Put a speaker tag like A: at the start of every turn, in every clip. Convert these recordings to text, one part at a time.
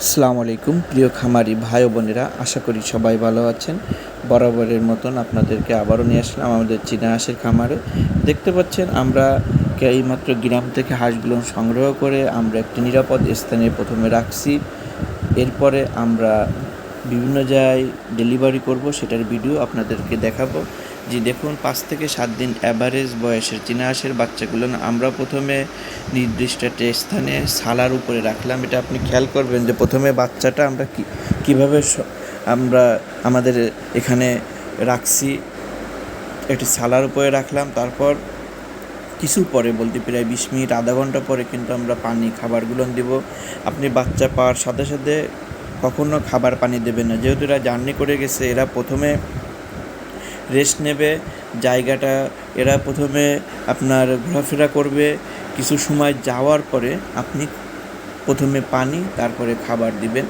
A: আসসালামু আলাইকুম, প্রিয় খামারি ভাই বোনেরা, আশা করি সবাই ভালো আছেন। বরাবরের মতন আপনাদেরকে আবারও নিয়ে আসলাম আমাদের চীনা হাঁসের খামারে। দেখতে পাচ্ছেন, আমরা এইমাত্র গ্রাম থেকে হাঁসগুলো সংগ্রহ করে আমরা একটি নিরাপদ স্থানে প্রথমে রাখছি। এরপরে আমরা বিভিন্ন জায়গায় ডেলিভারি করব, সেটার ভিডিও আপনাদেরকে দেখাবো। যে দেখুন, পাঁচ থেকে সাত দিন অ্যাভারেজ বয়সের চীনা হাঁসের বাচ্চাগুলো আমরা প্রথমে নির্দিষ্ট একটা স্থানে সালার উপরে রাখলাম। এটা আপনি খেয়াল করবেন যে প্রথমে বাচ্চাটা আমরা কী, কীভাবে আমরা আমাদের এখানে রাখছি, একটি সালার উপরে রাখলাম, তারপর কিছু পরে বলতে প্রায় বিশ মিনিট, আধা ঘণ্টা পরে কিন্তু আমরা পানি, খাবারগুলো দেব। আপনি বাচ্চা পাওয়ার সাথে সাথে কখনো খাবার পানি দেবেন না। যেহেতু এরা জার্নি করে গেছে, এরা প্রথমে রেস্ট নেবে, জায়গাটা, এরা প্রথমে আপনার ঘোরাফেরা করবে, কিছু সময় যাওয়ার পরে আপনি প্রথমে পানি, তারপরে খাবার দিবেন।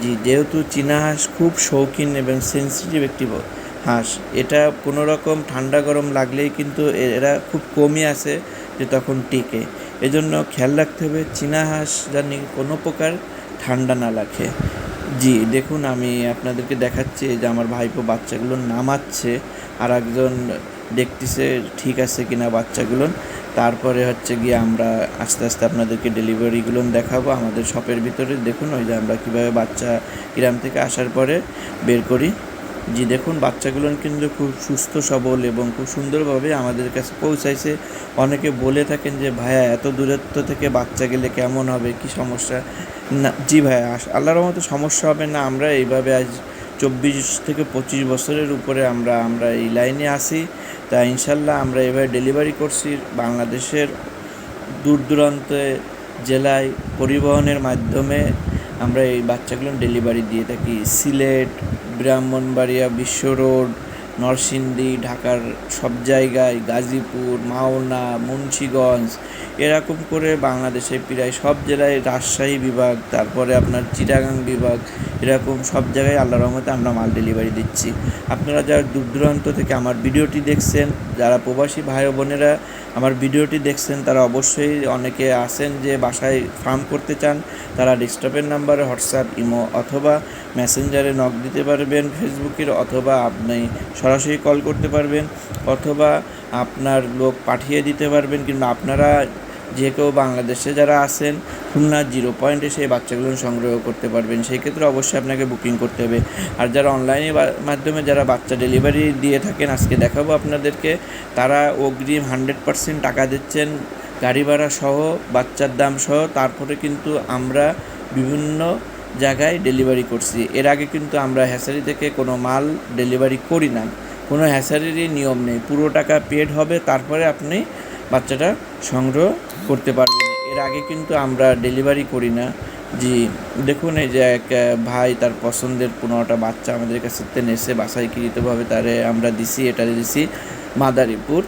A: জি, যেহেতু চীনা হাঁস খুব শৌখিন এবং সেন্সিটিভ একটি হাঁস, এটা কোনো রকম ঠান্ডা গরম লাগলেই কিন্তু এরা খুব কমই আসে যে তখন টিকে। এজন্য খেয়াল রাখতে হবে, চীনা হাঁস জানি কোনো প্রকার ঠান্ডা না লাগে জি, দেখুন, আমি আপনাদেরকে দেখাচ্ছি যে আমার ভাইপো বাচ্চাগুলো নামাচ্ছে আর একজন দেখতেছে ঠিক আছে কিনা বাচ্চাগুলো। তারপরে হচ্ছে গিয়ে আমরা আস্তে আস্তে আপনাদেরকে ডেলিভারিগুলো দেখাবো আমাদের শপের ভিতরে। দেখুন, ওই যে আমরা কীভাবে বাচ্চা গ্রাম থেকে আসার পরে বের করি। জি, দেখুন, বাচ্চাগুলো কিন্তু খুব সুস্থ, সবল এবং খুব সুন্দরভাবে আমাদের কাছে পৌঁছাইছে। অনেকে বলে থাকেন যে, ভাইয়া, এত দূরত্ব থেকে বাচ্চা গেলে কেমন হবে? কি সমস্যা? না, জি ভাইয়া আল্লাহর মতো সমস্যা হবে না। আমরা এইভাবে আজ চব্বিশ থেকে পঁচিশ বছরের উপরে আমরা আমরা এই লাইনে আসি তা ইনশাল্লাহ আমরা এভাবে ডেলিভারি করছি বাংলাদেশের দূর দূরান্তে জেলায় পরিবহনের মাধ্যমে। আমরা এই বাচ্চাগুলো ডেলিভারি দিয়ে থাকি। সিলেট ব্রাহ্মণবাড়িয়া বিশ্ব রোড নরসিংদী, ঢাকার সব জায়গায়, গাজীপুর, মাওনা, মুন্সীগঞ্জ, এরকম করে বাংলাদেশে প্রায় সব জেলায় রাজশাহী বিভাগ, তারপরে আপনার চিটাগাং বিভাগ, এরকম সব জায়গায় আল্লাহ রহমতে আমরা মাল ডেলিভারি দিচ্ছি। আপনারা যারা দূর দূরান্ত থেকে আমার ভিডিওটি দেখছেন, যারা প্রবাসী ভাই বোনেরা আমার ভিডিওটি দেখছেন, তারা অবশ্যই অনেকে আছেন যে বাসায় ফার্ম করতে চান, তারা ডেস্কটপের নাম্বারে হোয়াটসঅ্যাপ ইমো অথবা মেসেঞ্জারে নক দিতে পারবেন ফেসবুকের অথবা আপনি সরাসরি কল করতে পারবেন অথবা আপনার লোক পাঠিয়ে দিতে পারবেন কিংবা আপনারা যে কেউ বাংলাদেশে যারা আছেন, খুলনা জিরো পয়েন্টে সেই বাচ্চাগুলো সংগ্রহ করতে পারবেন। সেই ক্ষেত্রে অবশ্যই আপনাকে বুকিং করতে হবে। আর যারা অনলাইনে মাধ্যমে যারা বাচ্চা ডেলিভারি দিয়ে থাকেন, আজকে দেখাবো আপনাদেরকে, তারা অগ্রিম হান্ড্রেড পার্সেন্ট টাকা দিচ্ছেন গাড়ি ভাড়া সহ, বাচ্চার দাম সহ। তারপরে কিন্তু আমরা বিভিন্ন জায়গায় ডেলিভারি করছি। এর আগে কিন্তু আমরা হ্যাসারি থেকে কোনো মাল ডেলিভারি করি না কোনো হ্যাসারিরই নিয়ম নেই। পুরো টাকা পেড হবে, তারপরে আপনি বাচ্চাটা সংগ্রহ করতে পারবেন। এর আগে কিন্তু আমরা ডেলিভারি করি না। জি, দেখুন এই যে এক ভাই তার পছন্দের পনেরোটা বাচ্চা আমাদের কাছে এসে বাসাইকৃতভাবে তারে আমরা দিছি, এটা দিছি মাদারীপুর।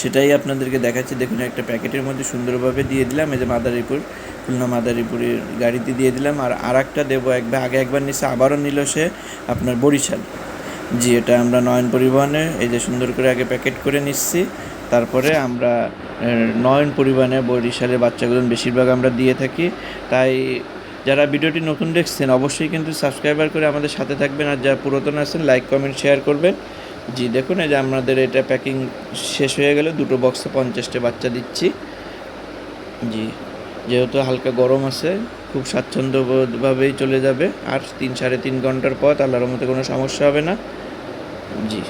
A: সেটাই আপনাদেরকে দেখাচ্ছি। দেখুন, একটা প্যাকেটের মধ্যে সুন্দরভাবে দিয়ে দিলাম। এই যে মাদারীপুর, খুলনা মাদারীপুরের গাড়িতে দিয়ে দিলাম। আর আর একটা দেবো একবার আগে একবার নিচ্ছে আবারও নিল সে আপনার বরিশাল। জি, এটা আমরা নয়ন পরিবহনে, এই যে সুন্দর করে আগে প্যাকেট করে নিচ্ছি। তারপরে আমরা নয়ন পরিবহনে বরিশালের বাচ্চাগুলো বেশিরভাগ আমরা দিয়ে থাকি। তাই যারা ভিডিওটি নতুন দেখছেন, অবশ্যই কিন্তু সাবস্ক্রাইবার করে আমাদের সাথে থাকবেন। আর যারা পুরাতন আছেন, লাইক, কমেন্ট, শেয়ার করবেন। জি, দেখুন, এই যে আমাদের এটা প্যাকিং শেষ হয়ে গেলে। দুটো বক্সে পঞ্চাশটা বাচ্চা দিচ্ছি। জি, যেহেতু হালকা গরম আছে, খুব স্বাচ্ছন্দ্যভাবেই চলে যাবে। আর তিন, সাড়ে তিন ঘণ্টার পর আল্লাহর মধ্যে কোনো সমস্যা হবে না। জি।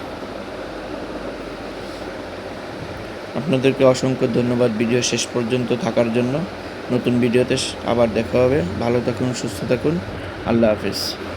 A: আপনাদেরকে অসংখ্য ধন্যবাদ ভিডিও শেষ পর্যন্ত থাকার জন্য। নতুন ভিডিওতে আবার দেখা হবে। ভালো থাকুন, সুস্থ থাকুন। আল্লাহ হাফিজ।